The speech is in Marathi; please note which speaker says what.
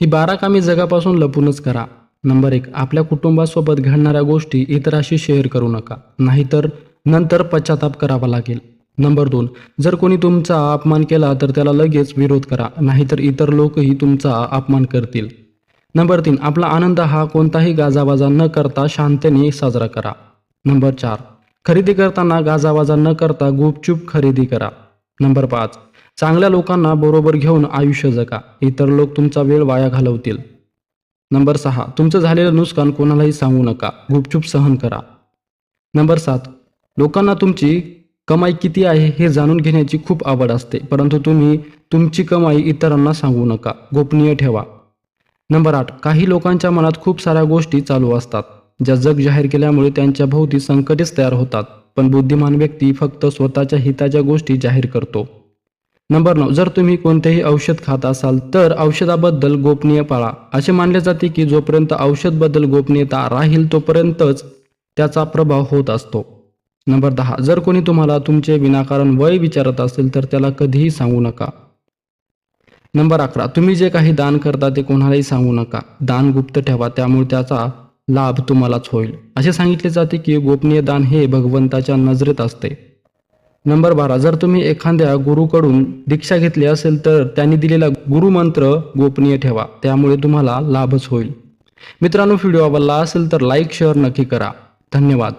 Speaker 1: ही बारा कामे जगापासून लपूनच करा. नंबर एक आपल्या कुटुंबासोबत घडणाऱ्या गोष्टी इतरांशी शेअर करू नका. नाहीतर नंतर पश्चाताप करावा लागेल. नंबर दोन जर कोणी तुमचा अपमान केला तर त्याला लगेच विरोध करा. नाहीतर इतर लोकही तुमचा अपमान करतील. नंबर तीन आपला आनंद हा कोणताही गाजावाजा न करता शांततेने साजरा करा. नंबर चार खरेदी करताना गाजावाजा न करता गुपचूप खरेदी करा. नंबर पाच चांगल्या लोकांना बरोबर घेऊन आयुष्य जगा. इतर लोक तुमचा वेळ वाया घालवतील. नंबर सहा तुमचं झालेलं नुकसान कोणालाही सांगू नका. गुपचूप सहन करा. नंबर सात लोकांना तुमची कमाई किती आहे हे जाणून घेण्याची खूप आवड असते परंतु तुम्ही तुमची कमाई इतरांना सांगू नका. गोपनीय ठेवा. नंबर आठ काही लोकांच्या मनात खूप साऱ्या गोष्टी चालू असतात ज्या जग जाहीर केल्यामुळे त्यांच्या भोवती संकटेच तयार होतात पण बुद्धिमान व्यक्ती फक्त स्वतःच्या हिताच्या गोष्टी जाहीर करतो. नंबर नऊ जर तुम्ही कोणतेही औषध खात असाल तर औषधाबद्दल गोपनीय पाळा. असे मानले जाते की जोपर्यंत औषधबद्दल गोपनीयता राहील तोपर्यंतच त्याचा प्रभाव होत असतो. नंबर दहा जर कोणी तुम्हाला तुमचे विनाकारण वय विचारत असेल तर त्याला कधीही सांगू नका. नंबर अकरा तुम्ही जे काही दान करता ते कोणालाही सांगू नका. दान गुप्त ठेवा त्यामुळे त्याचा लाभ तुम्हालाच होईल. असे सांगितले जाते की गोपनीय दान हे भगवंताच्या नजरेत असते. नंबर बारा जर तुम्ही एखाद्या गुरुकडून दीक्षा घेतली असेल तर त्यांनी दिलेला गुरुमंत्र गोपनीय ठेवा. त्यामुळे तुम्हाला लाभच होईल. मित्रांनो व्हिडिओ आवडला असेल तर लाईक शेअर नक्की करा. धन्यवाद.